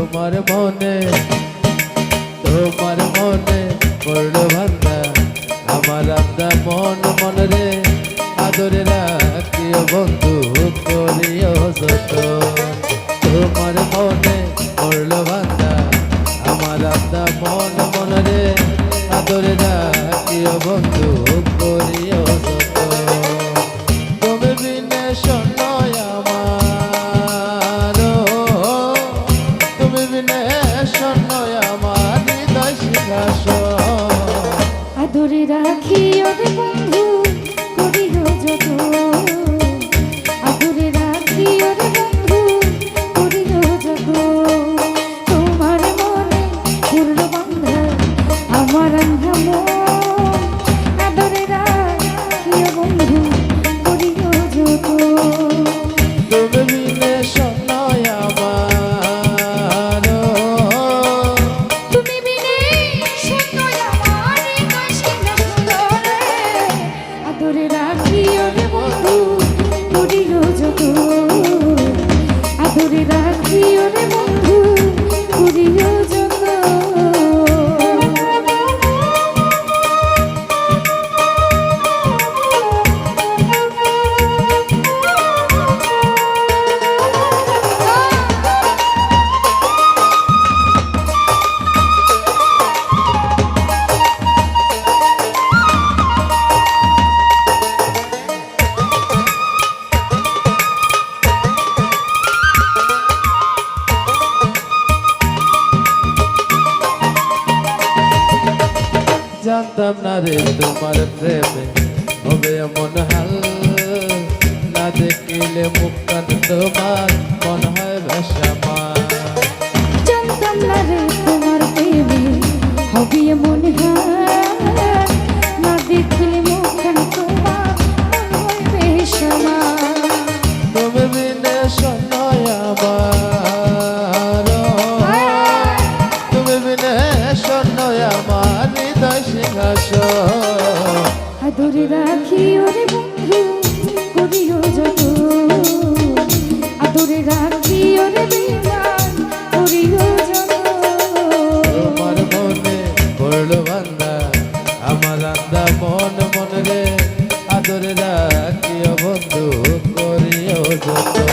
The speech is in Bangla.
তোমার মনে তোমার মনে পড়ল ভান্দা আমার আন্দা মন মন রে, আদরে রাখিও বন্ধু, করিও যত। তোমার মনে পড়ল ভান্দা আমার আন্দা মন মন রে, আদরে রাখিও বন্ধু, করিও আদরে রাখি ওরে বন্ধু। আদরে রাখি ওরে বন্ধু করিও জানতাম না রে তোমার প্রেমে। হবে এমন হাল, না দেখিলে মুখখান তোমার, মন হয় ভেসামা করে রাখি ওরে বন্ধু, করিও যত। আদরে রাখি ওরে বিমান করিও যত। তোমার মনে পড়ল বান্দা, আমার আন্দা মন মন রে। আদরে রাখিও বন্ধু, করিও যত।